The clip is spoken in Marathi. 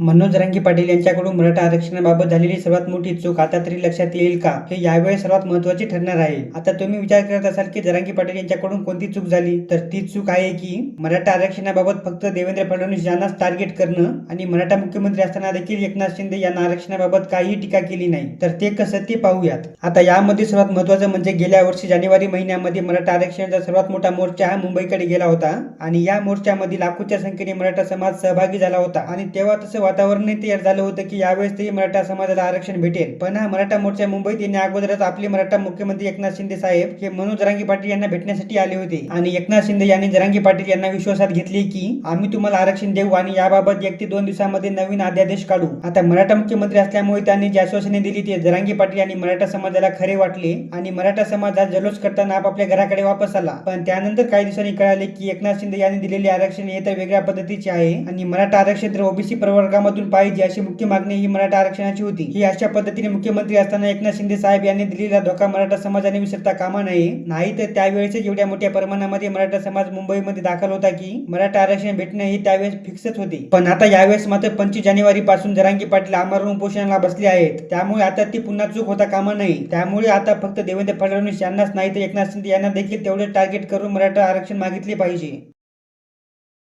मनोज रांगे पाटील यांच्याकडून मराठा आरक्षणाबाबत झालेली सर्वात मोठी चूक आता तरी लक्षात येईल का? हे यावेळी सर्वात महत्त्वाचे ठरणार आहे. आता तुम्ही विचार करत असाल की जरांगी पाटील यांच्याकडून कोणती चूक झाली? तर ती चूक आहे की मराठा आरक्षणाबाबत फक्त देवेंद्र फडणवीस यांनाच टार्गेट करणं आणि मराठा मुख्यमंत्री असताना देखील एकनाथ शिंदे यांना आरक्षणाबाबत काहीही टीका केली नाही. तर ते कसं ते पाहूयात. आता यामध्ये सर्वात महत्वाचं म्हणजे गेल्या वर्षी जानेवारी महिन्यामध्ये मराठा आरक्षणाचा सर्वात मोठा मोर्चा हा मुंबईकडे गेला होता आणि या मोर्चामध्ये लाखोच्या संख्येने मराठा समाज सहभागी झाला होता आणि तेव्हा तसं वातावरण तयार झालं होतं की यावेळेस तरी मराठा समाजाला आरक्षण भेटेल. पण हा मराठा मोर्चा मुंबईत येण्या अगोदरच आपले मराठा मुख्यमंत्री एकनाथ शिंदे साहेब हे मनोज जरांगी पाटील यांना भेटण्यासाठी आले होते. आणि एकनाथ शिंदे यांनी जरांगी पाटील यांना विश्वासात घेतले की आम्ही तुम्हाला आरक्षण देऊ आणि याबाबत एक ते दोन दिवसामध्ये नवीन अध्यादेश काढू. आता मराठा मुख्यमंत्री असल्यामुळे त्यांनी जी आश्वासने दिली ते जरांगी पाटील आणि मराठा समाजाला खरे वाटले आणि मराठा समाजात हा जल्लोष करताना आपापल्या घराकडे वापस आला. पण त्यानंतर काही दिवसांनी कळाले की एकनाथ शिंदे यांनी दिलेले आरक्षण हे तर वेगळ्या पद्धतीचे आहे आणि मराठा आरक्षण तर ओबीसी प्रवर्गामधून पाहिजे अशी मुख्य मागणी ही मराठा आरक्षणाची होती. ही अशा पद्धतीने मुख्यमंत्री असताना एकनाथ शिंदे साहेब यांनी दिलेला धोका मराठा समाजाने विसरता कामा नये. नाही तर त्यावेळेस एवढ्या मोठ्या प्रमाणामध्ये मराठा समाज मुंबईमध्ये दाखल होता की मराठा आरक्षण भेटणे हे त्यावेळेस फिक्सच होते. पण आता यावेळेस मात्र पंचवीस जानेवारी पासून जरांगी पाटील आमरण उपोषणाला बसले आहेत. त्यामुळे आता ती पुन्हा चूक होता कामा नये. त्यामुळे आता फक्त देवेंद्र फडणवीस यांनाच नाही तर एकनाथ शिंदे यांना देखील तेवढे टार्गेट करून मराठा आरक्षण मागितले पाहिजे.